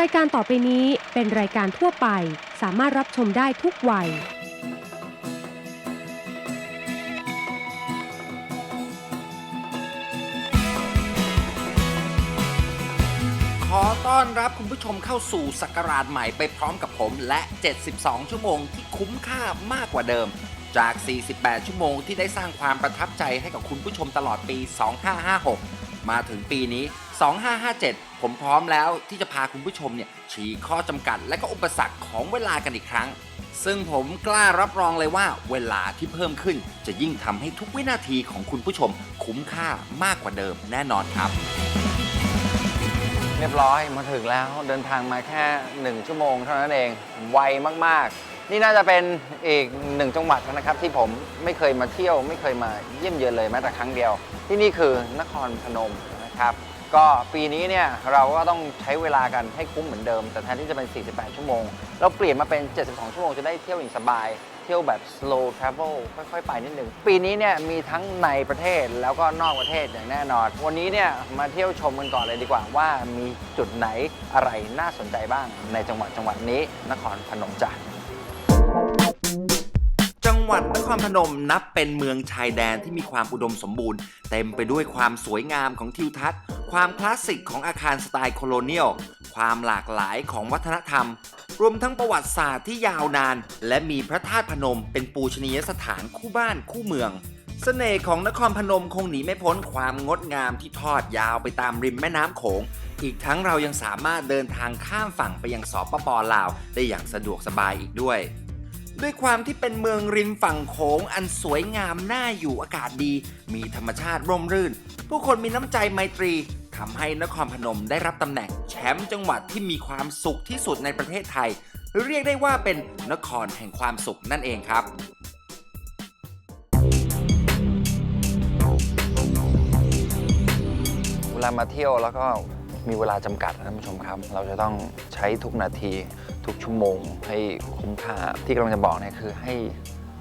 รายการต่อไปนี้เป็นรายการทั่วไป สามารถรับชมได้ทุกวัย ขอต้อนรับคุณผู้ชมเข้าสู่ศักราชใหม่ไปพร้อมกับผมและ 72 ชั่วโมงที่คุ้มค่ามากกว่าเดิม จาก 48 ชั่วโมงที่ได้สร้างความประทับใจให้กับคุณผู้ชมตลอดปี 2556 มาถึงปีนี้ 2557 ผมพร้อมแล้วที่จะพาคุณผู้ชมเนี่ยฉีกข้อจำกัด และก็อุปสรรคของเวลากันอีกครั้ง ซึ่งผมกล้ารับรองเลยว่าเวลาที่เพิ่มขึ้น จะยิ่งทำให้ทุกวินาทีของคุณผู้ชม คุ้มค่ามากกว่าเดิมแน่นอนครับ เรียบร้อยมาถึงแล้วเดินทางมาแค่ 1 ชั่วโมงเท่านั้นเองไวมากๆ นี่น่าจะเป็นอีกหนึ่งจังหวัดนะครับ ที่ผมไม่เคยมาเที่ยว ไม่เคยมาเยี่ยมเยือนเลยแม้แต่ครั้งเดียว ที่นี่คือนครพนมนะครับ ก็ปีนี้เนี่ยเราก็ต้องใช้เวลากันให้คุ้มเหมือนเดิม แต่แทนที่จะเป็น 48 ชั่วโมง เราเปลี่ยนมาเป็น 72 ชั่วโมงจะได้เที่ยวอย่างสบาย เที่ยวแบบ slow travel ค่อยๆ ไปนิดนึง ปีนี้เนี่ยมีทั้งในประเทศแล้วก็นอกประเทศอย่างแน่นอน วันนี้เนี่ยมาเที่ยวชมกันก่อนเลยดีกว่าว่ามีจุดไหนอะไรน่าสนใจบ้างในจังหวัดจังหวัดนี้นครพนมจ้ะจังหวัดนครพนมนับเป็นเมืองชายแดนที่มีความอุดมสมบูรณ์ เต็มไปด้วยความสวยงามของทิวทัศน์ ความคลาสสิกของอาคารสไตล์โคโลเนียล ความหลากหลายของวัฒนธรรม รวมทั้งประวัติศาสตร์ที่ยาวนาน และมีพระธาตุพนมเป็นปูชนียสถานคู่บ้านคู่เมืองเสน่ห์ของนครพนมคงหนีไม่พ้นความงดงามที่ทอดยาวไปตามริมแม่น้ำโขง อีกทั้งเรายังสามารถเดินทางข้ามฝั่งไปยังสปปลาว ได้อย่างสะดวกสบายอีกด้วย ด้วยความที่เป็นเมืองริมฝั่งโขงอันสวยงามน่าอยู่อากาศดี มีธรรมชาติร่มรื่น ผู้คนมีน้ำใจไมตรีทำให้นครพนมได้รับตำแหน่งแชมป์จังหวัดที่มีความสุขที่สุดในประเทศไทย เรียกได้ว่าเป็นนครแห่งความสุขนั่นเองครับเวลามาเที่ยวแล้วก็ มีเวลาจำกัดนะท่านผู้ชมครับ เราจะต้องใช้ทุกนาที ทุกชั่วโมงให้คุ้มค่าที่กำลังจะบอกเนี่ยคือให้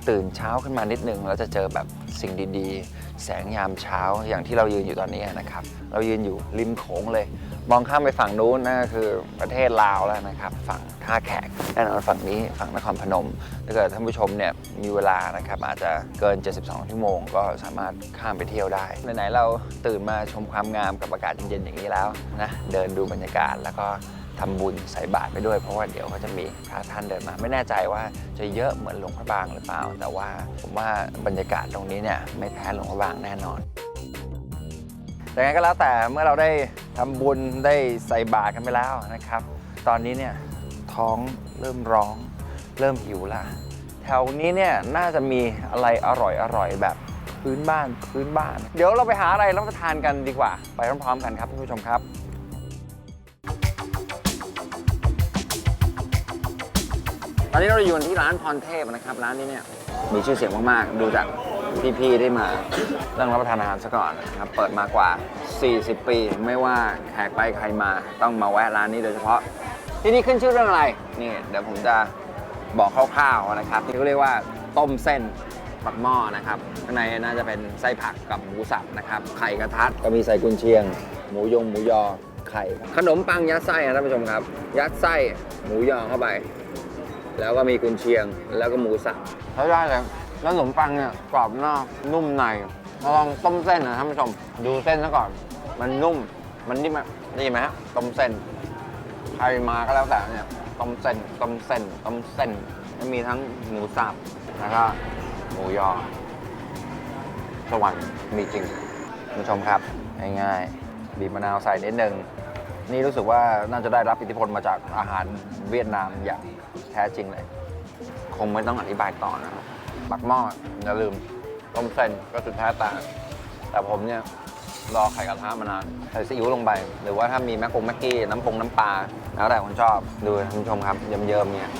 ตื่นเช้าขึ้นมานิดนึงแล้วจะเจอแบบสิ่งดีๆ แสงยามเช้าอย่างที่เรายืนอยู่ตอนนี้นะครับ เรายืนอยู่ริมโขงเลย มองข้ามไปฝั่งนู้นนั่นก็คือประเทศลาวแล้วนะครับ ฝั่งท่าแขกแน่นอนฝั่งนี้ฝั่งนครพนมถ้าเกิดท่านผู้ชมเนี่ยมีเวลานะครับอาจจะเกิน 72 ชั่วโมง ก็สามารถข้ามไปเที่ยวได้ไหนๆเราตื่นมาชมความงามกับอากาศเย็นๆอย่างนี้แล้วนะเดินดูบรรยากาศแล้วก็ ทำบุญใส่บาตรไปด้วย เพราะว่าเดี๋ยวเขาจะมีพระท่านเดินมา ไม่แน่ใจว่าจะเยอะเหมือนหลวงพระบางหรือเปล่า แต่ว่าผมว่าบรรยากาศตรงนี้เนี่ยไม่แพ้หลวงพระบางแน่นอนแต่ไงก็แล้วแต่เมื่อเราได้ทำบุญได้ใส่บาตรกันไปแล้วนะครับ ตอนนี้เนี่ยท้องเริ่มร้อง เริ่มหิวละแถวนี้เนี่ยน่าจะมีอะไรอร่อยอร่อยๆแบบพื้นบ้านพื้นบ้าน เดี๋ยวเราไปหาอะไรรับประทานกันดีกว่า ไปพร้อมๆกันครับท่านผู้ชมครับ อนนี้เราอยู่ที่ร้านพรเทพนะครับ ร้านนี้เนี่ยมีชื่อเสียงมากๆ ดูจากพี่ๆได้มาเรื่องรับประทานอาหารซะก่อนนะครับ เปิดมากว่า 40 ปี ไม่ว่าแขกไปใครมาต้องมาแวะร้านนี้โดยเฉพาะ ที่นี่ขึ้นชื่อเรื่องอะไร นี่เดี๋ยวผมจะบอกคร่าวๆนะครับที่เขาเรียกว่าต้มเส้นปักหม้อนะครับข้างในน่าจะเป็นไส้ผักกับหมูสับนะครับ ไข่กระทัดก็มีใส่กุนเชียง หมูยงหมูยอไข่ ขนมปังยัดไส้นะท่านผู้ชมครับ ยัดไส้หมูยอเข้าไป แล้วก็มีกุนเชียงแล้วก็หมูสับใช้ได้เลยแล้วขนมปังเนี่ยกรอบนอกนุ่มในลองต้มเส้นนะท่านผู้ชมดูเส้นซะก่อน มันนุ่มมันนิ่มอะได้ยินไหมฮะต้มเส้นใครมาก็แล้วแต่เนี่ยต้มเส้นต้มเส้นต้มเส้นแล้วมีทั้งหมูสับแล้วก็หมูยอสวรรค์มีจริงคุณผู้ชมครับง่ายๆบีบมะนาวใส่นิดนึง นี่รู้สึกว่าน่าจะได้รับอิทธิพลมาจากอาหารเวียดนามอย่างแท้จริงเลย คงไม่ต้องอธิบายต่อนะครับปักหม้ออย่าลืมต้มเส้นก็สุดแท้แต่แต่ผมเนี่ยรอไข่กระทะมานานใส่ซีอิ๊วลงไป หรือว่าถ้ามีแมกกงแมกกี้น้ำปงน้ำปลาแล้วแต่คนชอบดูท่านผู้ชมครับเยิ้มๆเนี่ย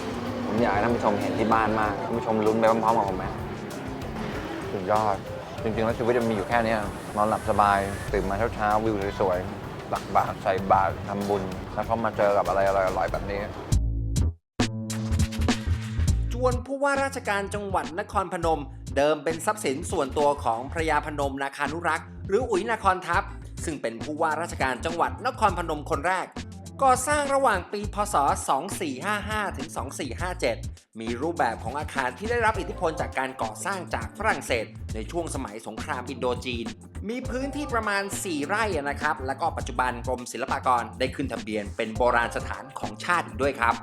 ผมอยากให้ท่านผู้ชมเห็นที่บ้านมากท่านผู้ชมลุ้นไปพร้อมๆกับผมไหมสุดยอดจริงๆแล้วชีวิตมันมีอยู่แค่นี้นอนหลับสบายตื่นมาเช้าๆวิวสวยๆ ตักบาตรใส่บาตรทำบุญ แล้วก็มาเจอกับอะไรอร่อยๆแบบนี้ จวนผู้ว่าราชการจังหวัดนครพนม เดิมเป็นทรัพย์สินส่วนตัวของพระยาพนมนาคานุรักษ์หรืออุ๋ยนาครทัพ ซึ่งเป็นผู้ว่าราชการจังหวัดนครพนมคนแรกก่อสร้างระหว่างปีพศ 2455 ถึง 2457 มีรูปแบบของอาคารที่ได้รับอิทธิพลจากการก่อสร้างจากฝรั่งเศส ในช่วงสมัยสงครามอินโดจีน มีพื้นที่ประมาณ 4 ไร่นะครับ และก็ปัจจุบันกรมศิลปากรได้ขึ้นทะเบียนเป็นโบราณสถานของชาติอีกด้วยครับ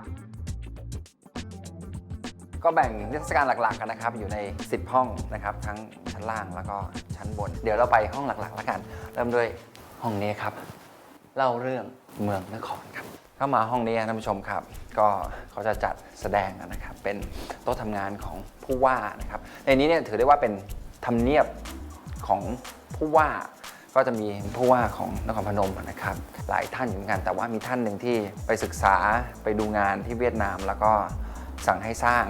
ก็แบ่งนิทรรศการหลักๆกันนะครับ อยู่ใน 10 ห้องนะครับ ทั้งชั้นล่างแล้วก็ชั้นบน เดี๋ยวเราไปห้องหลักๆแล้วกัน เริ่มด้วยห้องนี้ครับ เล่าเรื่องเมืองนครครับ เข้ามาห้องนี้ท่านผู้ชมครับ ก็เขาจะจัดแสดงนะครับ เป็นโต๊ะทำงานของผู้ว่านะครับ ในนี้เนี่ยถือได้ว่าเป็นทำเนียบ ของผู้ว่าก็จะมีผู้ว่าของนครพนมนะครับ หลายท่านอยู่เหมือนกัน แต่ว่ามีท่านหนึ่งที่ไปศึกษาไปดูงานที่เวียดนาม แล้วก็สั่งให้สร้าง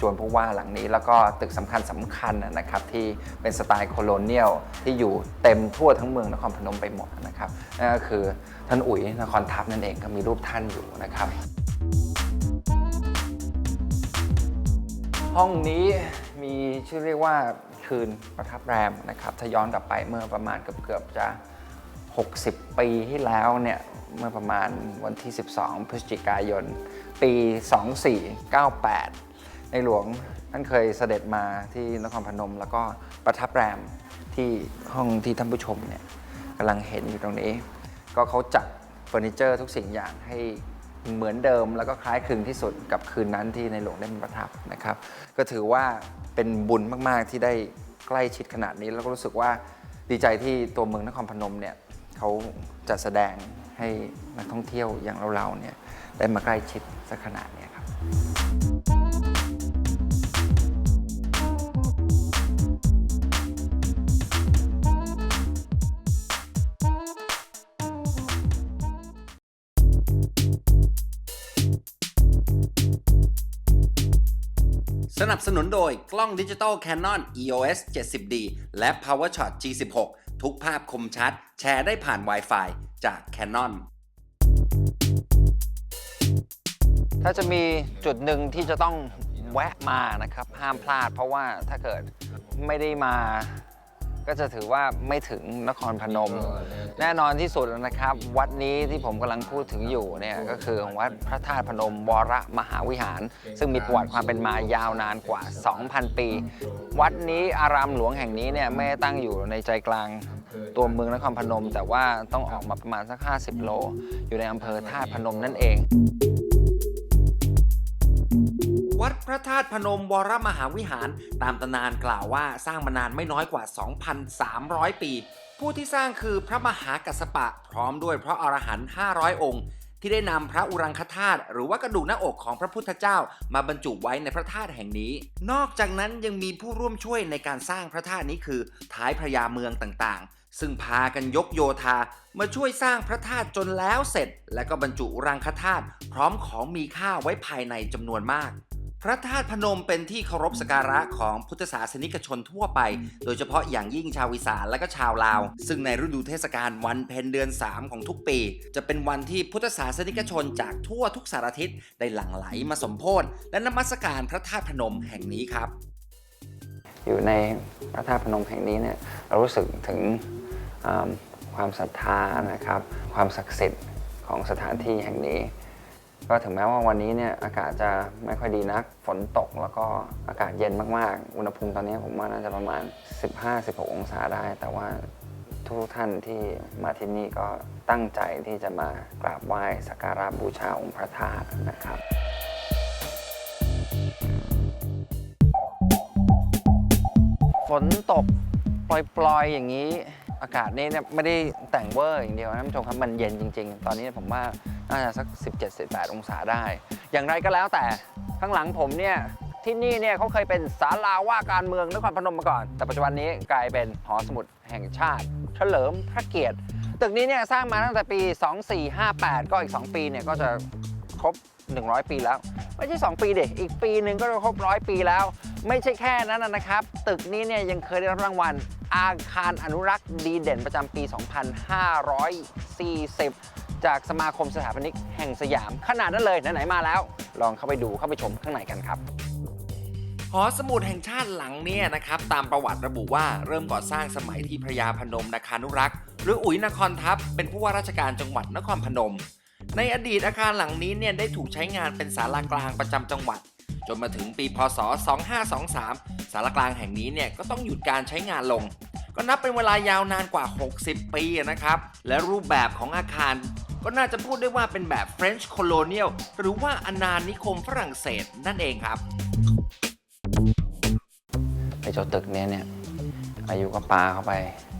จวนผู้ว่าหลังนี้ แล้วก็ตึกสำคัญสำคัญนะครับที่เป็นสไตล์โคโลเนียลที่อยู่เต็มทั่วทั้งเมืองนครพนมไปหมดนะครับนั่นก็คือท่านอุ๋ยนครทัพนั่นเองก็มีรูปท่านอยู่นะครับ ห้องนี้มีชื่อเรียกว่า คืนประทับแรมนะครับถ้าย้อนกลับไปเมื่อประมาณเกือบๆจะ 60 ปีที่แล้วเนี่ยเมื่อประมาณวันที่ 12 พฤศจิกายน ปี 2498 ในหลวงท่านเคยเสด็จมาที่นครพนม แล้วก็ประทับแรมที่ห้องที่ท่านผู้ชมเนี่ยกำลังเห็นอยู่ตรงนี้ ก็เขาจัดเฟอร์นิเจอร์ทุกสิ่งอย่างให้เหมือนเดิมแล้วก็คล้ายคลึงที่สุดกับคืนนั้นที่ในหลวงได้ประทับนะครับ ก็ถือว่าเป็นบุญมาก ๆ ที่ได้ ล้ชิดขนาดนี้ แล้วก็รู้สึกว่าดีใจที่ตัวเมืองนครพนมเนี่ยเขาจัดแสดงให้นักท่องเที่ยวอย่างเราๆเนี่ยได้มาใกล้ชิดสักขนาดนี้ครับ นับสนุนโดยกล้องดิจิตอล Canon EOS 70D และ PowerShot G16 ทุกภาพคมชัด แชร์ได้ผ่าน Wi-Fi จาก Canon ถ้าจะมีจุดหนึ่งที่จะต้องแวะมานะครับ ห้ามพลาดเพราะว่าถ้าเกิดไม่ได้มา ก็จะถือว่าไม่ถึงนครพนม แน่นอนที่สุดนะครับ วัดนี้ที่ผมกำลังพูดถึงอยู่เนี่ยก็คือวัดพระธาตุพนมวรมหาวิหาร ซึ่งมีประวัติความเป็นมายาวนานกว่า 2,000 ปี วัดนี้อารามหลวงแห่งนี้เนี่ยไม่ได้ตั้งอยู่ในใจกลางตัวเมืองนครพนม แต่ว่าต้องออกมาประมาณสัก 50 โล อยู่ในอำเภอธาตุพนมนั่นเอง วัดพระธาตุพนมวรมหาวิหาร ตามตำนานกล่าวว่าสร้างมานานไม่น้อยกว่า 2,300 ปี ผู้ที่สร้างคือพระมหากัสสปะ พร้อมด้วยพระอรหันต์500 องค์ ที่ได้นำพระอุรังคธาตุหรือว่ากระดูกหน้าอกของพระพุทธเจ้า มาบรรจุไว้ในพระธาตุแห่งนี้ นอกจากนั้นยังมีผู้ร่วมช่วยในการสร้างพระธาตุนี้คือท้ายพระยาเมืองต่างๆ ซึ่งพากันยกโยธามาช่วยสร้างพระธาตุจนแล้วเสร็จ และก็บรรจุอุรังคธาตุพร้อมของมีค่าไว้ภายในจำนวนมาก พระธาตุพนมเป็นที่เคารพสักการะของพุทธศาสนิกชนทั่วไป โดยเฉพาะอย่างยิ่งชาวอีสานและก็ชาวลาว ซึ่งในฤดูเทศกาลวันเพ็ญเดือน 3 ของทุกปี จะเป็นวันที่พุทธศาสนิกชนจากทั่วทุกสารทิศได้หลั่งไหลมาสมโพธิและนมัสการพระธาตุพนมแห่งนี้ครับ อยู่ในพระธาตุพนมแห่งนี้เนี่ยเรารู้สึกถึงความศรัทธานะครับ ความศักดิ์สิทธิ์ของสถานที่แห่งนี้ ก็ถึงแม้ว่าวันนี้เนี่ยอากาศจะไม่ค่อยดีนัก ฝนตกแล้วก็อากาศเย็นมากๆ อุณหภูมิตอนนี้ผมว่าน่าจะประมาณ 15-16 องศาได้ แต่ว่าทุกท่านที่มาที่นี่ก็ตั้งใจที่จะมากราบไหว้สักการะบูชาองค์พระธาตุนะครับฝนตกปล่อยๆอย่างนี้ อากาศนี่เนี่ยไม่ได้แต่งเวอร์อย่างเดียวนะท่านผู้ชมครับมันเย็นจริง ๆ ตอนนี้ผมว่าน่าจะสัก 17-18 องศาได้ อย่างไรก็แล้วแต่ข้างหลังผมเนี่ยที่นี่เนี่ยเขาเคยเป็นศาลาว่าการเมืองนครพนมมาก่อน แต่ปัจจุบันนี้กลายเป็นหอสมุดแห่งชาติ เฉลิมพระเกียรติ ตึกนี้เนี่ยสร้างมาตั้งแต่ปี 2458 ก็อีก 2 ปีเนี่ยก็จะครบ 100 ปีแล้ว ไม่ใช่ 2 ปีเด็อีกปีหนึ่งก็จะครบร้อยปีแล้ว ไม่ใช่แค่นั้นนะนะครับ ตึกนี้เนี่ยยังเคยได้รับรางวัล อาคารอนุรักษ์ดีเด่นประจำปี 2540 จากสมาคมสถาปนิกแห่งสยาม ขนาดนั้นเลยไหนๆมาแล้ว ลองเข้าไปดูเข้าไปชมข้างในกันครับหอสมุดแห่งชาติหลังเนี่ยนะครับตามประวัติระบุว่าเริ่มก่อสร้างสมัยที่พระยาพนมนาคานุรักษ์ หรืออุ๋ยนครทัพเป็นผู้ว่าราชการจังหวัดนครพนม ในอดีตอาคารหลังนี้เนี่ยได้ถูกใช้งานเป็นศาลากลางประจำจังหวัด จนมาถึงปีพศ 2523 ศาลากลางแห่งนี้เนี่ยก็ต้องหยุดการใช้งานลง ก็นับเป็นเวลายาวนานกว่า 60 ปีนะครับ และรูปแบบของอาคารก็น่าจะพูดได้ว่าเป็นแบบ French Colonial หรือว่าอาณานิคมฝรั่งเศสนั่นเองครับไอ้เจ้าตึกเนี้ยเนี่ย อายุก็ปาเข้าไป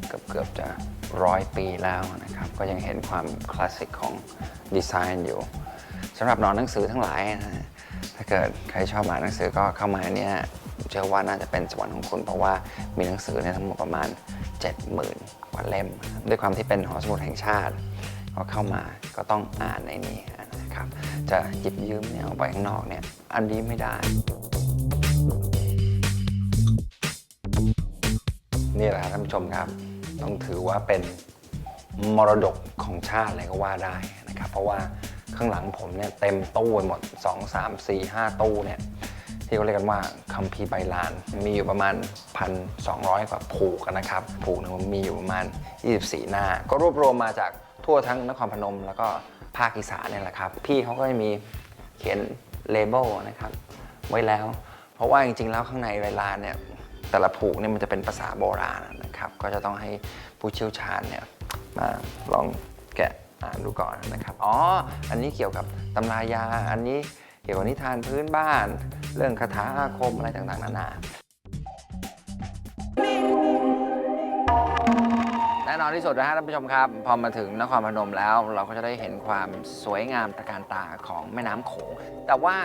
เกือบเกือบจะร้อยปีแล้วนะครับ ก็ยังเห็นความคลาสสิกของดีไซน์อยู่สำหรับนอนหนังสือทั้งหลายนะถ้าเกิดใครชอบอ่านหนังสือก็เข้ามาเนี่ยเชื่อว่าน่าจะเป็นสวรรค์ของคุณ เพราะว่ามีหนังสือเนี่ยทั้งหมดประมาณ 70,000 กว่าเล่ม ด้วยความที่เป็นหอสมุดแห่งชาติ ก็เข้ามาก็ต้องอ่านในนี้นะครับ จะหยิบยืมเนี่ยเอาไปข้างนอกเนี่ยอันนี้ไม่ได้ นี่แหละครับท่านผู้ชมครับ ต้องถือว่าเป็นมรดกของชาติเลยก็ว่าได้นะครับ เพราะว่าข้างหลังผมเนี่ยเต็มตู้ไปหมด 2 3 4 5 ตู้เนี่ยที่เขาเรียกกันว่าคัมภีร์ใบลาน มีอยู่ประมาณ 1,200 กว่าผูกนะครับ ผูกหนึงมีอยู่ประมาณ 24 หน้า ก็รวบรวมมาจากทั่วทั้งนครพนม แล้วก็ภาคอีสานเนี่ยแหละครับ พี่เขาก็จะมีเขียนเลเบลนะครับ ไว้แล้ว เพราะว่าจริงๆแล้วข้างในใบลานเนี่ย แต่ละผูกเนี่ยมันจะเป็นภาษาโบราณนะครับ ก็จะต้องให้ผู้เชี่ยวชาญเนี่ยมาลองแกะอ่านดูก่อนนะครับ อ๋อ อันนี้เกี่ยวกับตำรายา อันนี้เกี่ยวกับนิทานพื้นบ้าน เรื่องคาถาอาคมอะไรต่างๆนานาแน่นอนที่สุดนะฮะท่านผู้ชมครับ พอมาถึงนครพนมแล้ว เราก็จะได้เห็นความสวยงามตระการตาของแม่น้ำโขง แต่ว่า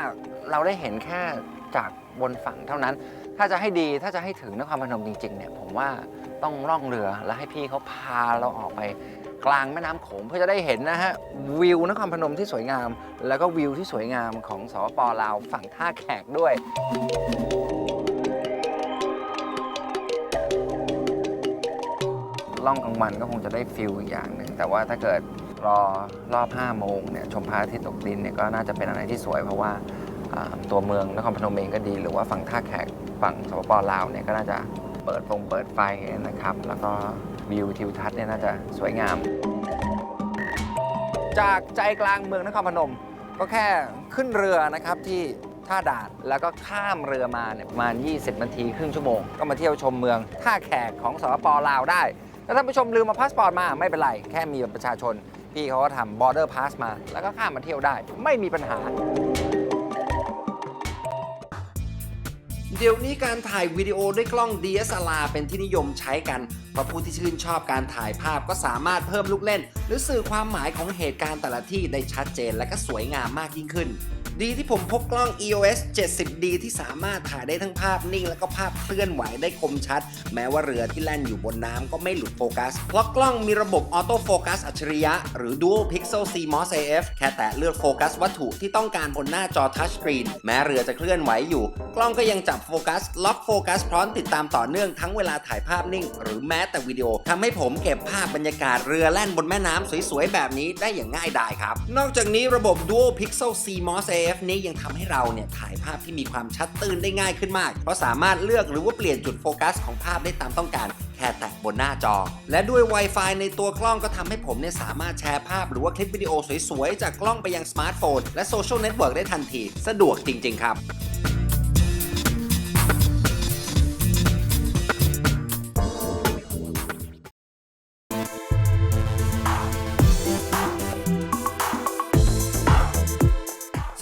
เราได้เห็นแค่จากบนฝั่งเท่านั้น ถ้าจะให้ดีถ้าจะให้ถึงนครพนมจริงๆเนี่ยผมว่าต้องล่องเรือแล้วให้พี่เขาพาเราออกไปกลางแม่น้ำโขงเพื่อจะได้เห็นนะฮะวิวนครพนมที่สวยงาม แล้วก็วิวที่สวยงามของสปปลาวฝั่งท่าแขกด้วย ล่องกลางวันก็คงจะได้ฟิลอีกอย่างหนึ่งแต่ว่าถ้าเกิดรอรอบ5โมงเนี่ยชมพระอาทิตย์ตกดินเนี่ยก็น่าจะเป็นอะไรที่สวยเพราะว่าอ่า ตัวเมืองนครพนมเองก็ดี หรือว่าฝั่งท่าแขกฝั่งสปปลาวเนี่ยก็น่าจะเปิดฟงเปิดไฟนะครับ แล้วก็วิวทิวทัศน์เนี่ยน่าจะสวยงาม จากใจกลางเมืองนครพนม ก็แค่ขึ้นเรือนะครับที่ท่าด่านแล้วก็ข้ามเรือมาเนี่ยประมาณ 20 นาทีครึ่งชั่วโมง ก็มาเที่ยวชมเมืองท่าแขกของสปปลาวได้ถ้าท่านผู้ชมลืมมาพาสปอร์ตมาไม่เป็นไร แค่มีบัตรประชาชน พี่เขาก็ทำ border pass มา แล้วก็ข้ามมาเที่ยวได้ไม่มีปัญหา เดี๋ยวนี้การถ่ายวิดีโอด้วยกล้อง DSLR เป็นที่นิยมใช้กัน เพราะผู้ที่ชื่นชอบการถ่ายภาพก็สามารถเพิ่มลูกเล่น หรือสื่อความหมายของเหตุการณ์แต่ละที่ได้ชัดเจนและก็สวยงามมากยิ่งขึ้น ดีที่ผมพบกล้อง EOS 70D ที่สามารถถ่ายได้ทั้งภาพนิ่ง และก็ภาพเคลื่อนไหวได้คมชัด แม้ว่าเรือที่แล่นอยู่บนน้ำก็ไม่หลุดโฟกัส เพราะกล้องมีระบบออโต้โฟกัสอัจฉริยะ หรือ Dual Pixel CMOS AF แค่แตะเลือกโฟกัสวัตถุที่ต้องการบนหน้าจอทัชสกรีนแม้เรือจะเคลื่อนไหวอยู่ กล้องก็ยังจับโฟกัส ล็อกโฟกัส พร้อมติดตามต่อเนื่องทั้งเวลาถ่ายภาพนิ่ง หรือแม้แต่วิดีโอทำให้ผมเก็บภาพบรรยากาศเรือแล่นบนแม่น้ำสวยๆแบบนี้ได้อย่างง่ายดายครับนอกจากนี้ระบบ Dual Pixel CMOS AF นี้ยังทำให้เราเนี่ยถ่ายภาพที่มีความชัดตื้นได้ง่ายขึ้นมาก เพราะสามารถเลือกหรือว่าเปลี่ยนจุดโฟกัสของภาพได้ตามต้องการแค่แตะบนหน้าจอ และด้วย Wi-Fi ในตัวกล้องก็ทำให้ผมเนี่ยสามารถแชร์ภาพหรือว่าคลิปวิดีโอสวยๆ จากกล้องไปยังสมาร์ทโฟน และโซเชียลเน็ตเวิร์กได้ทันที สะดวกจริง ๆ ครับ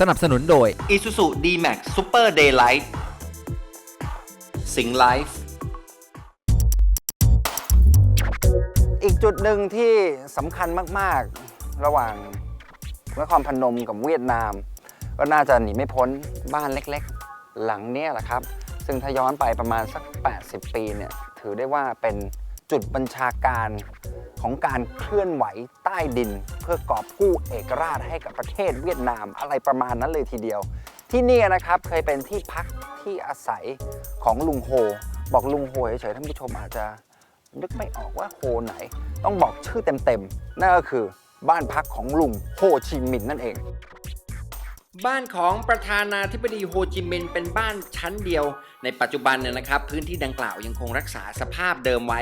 สนับสนุนโดย Isuzu D-Max Super Daylight Sing Life อีกจุดหนึ่งที่สำคัญมาก ๆ ระหว่างนครพนมกับเวียดนาม ก็น่าจะหนีไม่พ้นบ้านเล็กๆ หลังเนี้ยแหละครับ ซึ่งถ้าย้อนไปประมาณสัก 80 ปีเนี่ย ถือได้ว่าเป็น จุดบัญชาการของการเคลื่อนไหวใต้ดิน เพื่อกอบกู้เอกราชให้กับประเทศเวียดนามอะไรประมาณนั้นเลยทีเดียว ที่นี่นะครับเคยเป็นที่พักที่อาศัยของลุงโฮ บอกลุงโฮเฉยๆท่านผู้ชมอาจจะนึกไม่ออกว่าโฮไหน ต้องบอกชื่อเต็มๆนั่นก็คือบ้านพักของลุงโฮชิมินห์นั่นเอง บ้านของประธานาธิบดีโฮจิมินห์เป็นบ้านชั้นเดียว ในปัจจุบันเนี่ยนะครับ พื้นที่ดังกล่าวยังคงรักษาสภาพเดิมไว้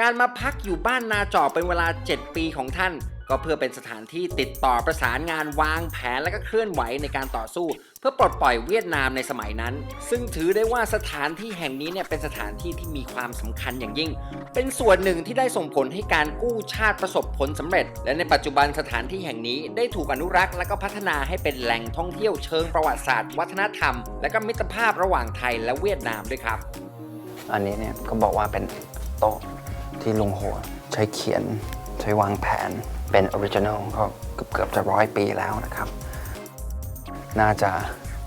การมาพักอยู่บ้านนาจอเป็นเวลา 7 ปีของท่าน ก็เพื่อเป็นสถานที่ติดต่อประสานงานวางแผนและก็เคลื่อนไหวในการต่อสู้ เพื่อปลดปล่อยเวียดนามในสมัยนั้น ซึ่งถือได้ว่าสถานที่แห่งนี้เนี่ยเป็นสถานที่ที่มีความสำคัญอย่างยิ่ง เป็นส่วนหนึ่งที่ได้ส่งผลให้การกู้ชาติประสบผลสำเร็จ และในปัจจุบันสถานที่แห่งนี้ได้ถูกอนุรักษ์และก็พัฒนาให้เป็นแหล่งท่องเที่ยวเชิงประวัติศาสตร์ วัฒนธรรม และก็มิตรภาพระหว่างไทยและเวียดนามด้วยครับ อันนี้เนี่ยก็บอกว่าเป็นโต๊ะ ที่ลุงโหใช้เขียนใช้วางแผนเป็นออริจินอลก็เกือบเกือบจะร้อยปีแล้วนะครับ น่าจะ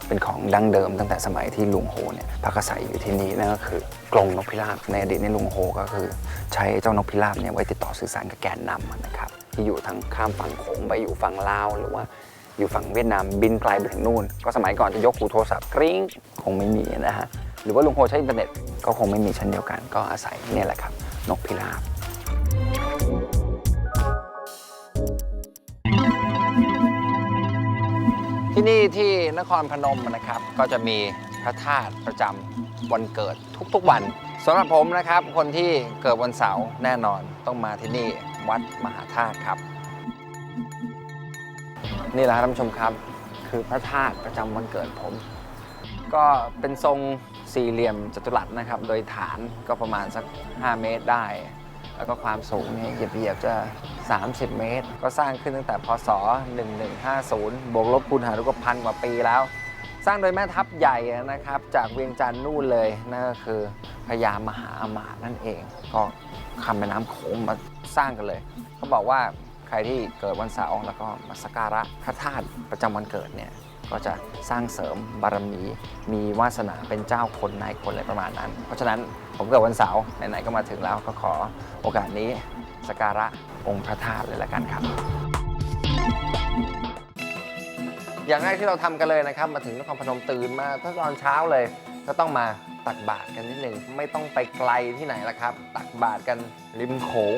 เป็นของดั้งเดิมตั้งแต่สมัยที่ลุงโฮเนี่ยพักอาศัยอยู่ที่นี่นั่นก็คือกรงนกพิราบในอดีตในลุงโฮก็คือ ใช้เจ้านกพิราบเนี่ยไว้ติดต่อสื่อสารกับแกนนำนะครับที่อยู่ทางข้ามฝั่งโขงไปอยู่ฝั่งลาวหรือว่าอยู่ฝั่งเวียดนามบินไกลไปถึงนู่น ก็สมัยก่อนจะยกหูโทรศัพท์กริ้งคงไม่มีนะฮะหรือว่าลุงโฮใช้อินเทอร์เน็ตก็คงไม่มีเช่นเดียวกัน ก็อาศัยเนี่ยแหละครับ นกพิราบที่นี่ที่นครพนมนะครับ ก็จะมีพระธาตุประจำวันเกิดทุกๆวันสำหรับผมนะครับ คนที่เกิดวันเสาร์แน่นอนต้องมาที่นี่วัดมหาธาตุครับ นี่แหละท่านผู้ชมครับ คือพระธาตุประจำวันเกิดผม ก็เป็นทรงสี่เหลี่ยมจัตุรัสนะครับ โดยฐานก็ประมาณสัก 5 เมตรได้ แล้วก็ความสูงเนี่ยเหยียบๆจะ 30 เมตร ก็สร้างขึ้นตั้งแต่พศ 1150 บวกลบคูณหารก็พันกว่าปีแล้ว สร้างโดยแม่ทัพใหญ่นะครับ จากเวียงจันทร์นู่นเลยนั่นก็คือพญามหาอมาตย์นั่นเอง ก็ข้ามแม่น้ำโขงมาสร้างกันเลยเขาบอกว่าใครที่เกิดวันเสาร์แล้วก็มาสักการะพระธาตุประจำวันเกิดเนี่ย ก็จะสร้างเสริมบารมี มีวาสนาเป็นเจ้าคนนายคนอะไรประมาณนั้น เพราะฉะนั้นผมเกิดวันเสาร์ไหนๆก็มาถึงแล้วก็ขอโอกาสนี้สักการะองค์พระธาตุเลยละกันครับ อย่างแรกที่เราทำกันเลยนะครับ มาถึงนครพนมตื่นมาถ้าตอนเช้าเลยก็ต้องมาตักบาตรกันนิดหนึ่งไม่ต้องไปไกลที่ไหนละครับ ตักบาตรกันริมโขง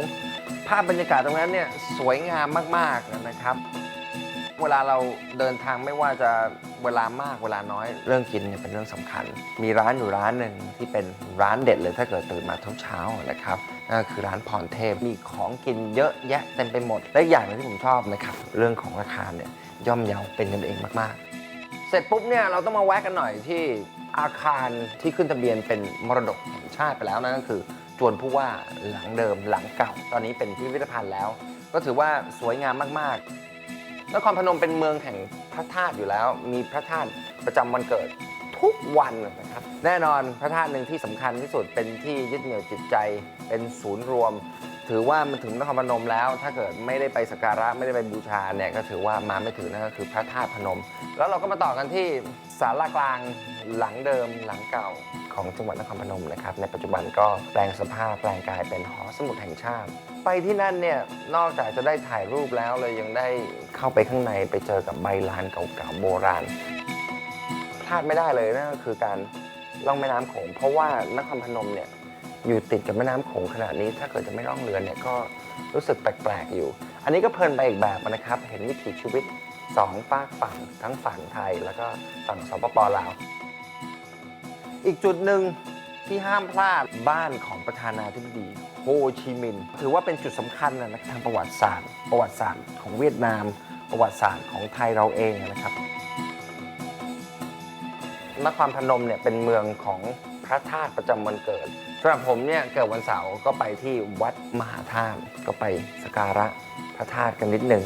ภาพบรรยากาศตรงนั้นเนี่ยสวยงามมากๆนะครับ เวลาเราเดินทางไม่ว่าจะเวลามากเวลาน้อยเรื่องกินเนี่ยเป็นเรื่องสำคัญ มีร้านอยู่ร้านหนึ่งที่เป็นร้านเด็ดเลยถ้าเกิดตื่นมาทุกเช้านะครับนั่นก็คือร้านพรเทพมีของกินเยอะแยะเต็มไปหมด และอย่างนึงที่ผมชอบนะครับเรื่องของราคาเนี่ยย่อมเยาเป็นกันเองมากๆ เสร็จปุ๊บเนี่ยเราต้องมาแวะกันหน่อยที่อาคารที่ขึ้นทะเบียนเป็นมรดกแห่งชาติไปแล้วนั่นก็คือจวนผู้ว่าหลังเดิมหลังเก่า ตอนนี้เป็นพิพิธภัณฑ์แล้ว ก็ถือว่าสวยงามมากๆ นครพนมเป็นเมืองแห่งพระธาตุอยู่แล้ว มีพระธาตุประจำวันเกิดทุกวันนะครับ แน่นอนพระธาตุหนึ่งที่สำคัญที่สุดเป็นที่ยึดเหนี่ยวจิตใจ เป็นศูนย์รวม ถือว่ามันถึงนครพนมแล้ว ถ้าเกิดไม่ได้ไปสักการะไม่ได้ไปบูชาเนี่ยก็ถือว่ามาไม่ถึงนั่นก็คือพระธาตุพนม แล้วเราก็มาต่อกันที่ศาลากลางหลังเดิมหลังเก่าของจังหวัดนครพนมนะครับในปัจจุบันก็แปลงสภาพแปลงกายเป็นหอสมุดแห่งชาติ ไปที่นั่นเนี่ยนอกจากจะได้ถ่ายรูปแล้วเลยยังได้เข้าไปข้างในไปเจอกับใบลานเก่าๆโบราณพลาดไม่ได้เลยนั่นก็คือการล่องแม่น้ำโขงเพราะว่านครพนมเนี่ย อยู่ติดกับแม่น้ำโขงขนาดนี้ถ้าเกิดจะไม่ล่องเรือเนี่ยก็รู้สึกแปลกๆอยู่ อันนี้ก็เพลินไปอีกแบบนะครับ เห็นวิถีชีวิตสองฝากฝั่งทั้งฝั่งไทยแล้วก็ฝั่งสปปลาว อีกจุดหนึ่งที่ห้ามพลาดบ้านของประธานาธิบดีโฮชิมินห์ถือว่าเป็นจุดสำคัญนะทางประวัติศาสตร์ ประวัติศาสตร์ของเวียดนาม ประวัติศาสตร์ของไทยเราเองนะครับนครพนมเนี่ยเป็นเมืองของพระธาตุประจำวันเกิด สำหรับผมเนี่ยเกิดวันเสาร์ก็ไปที่วัดมหาธาตุก็ไปสกการะพระธาตุกันนิดหนึ่ง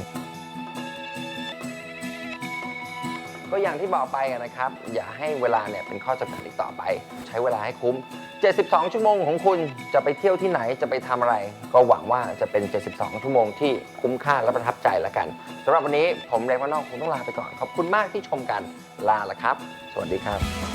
ก็อย่างที่บอกไปนะครับ อย่าให้เวลาเนี่ยเป็นข้อจำกัดอีกต่อไป ใช้เวลาให้คุ้ม 72 ชั่วโมงของคุณจะไปเที่ยวที่ไหนจะไปทำอะไร ก็หวังว่าจะเป็น 72 ชั่วโมงที่คุ้มค่าและประทับใจแล้วกันสำหรับวันนี้ผมเล็กว่านอกคงต้องลาไปก่อน ขอบคุณมากที่ชมกันลาละครับ สวัสดีครับ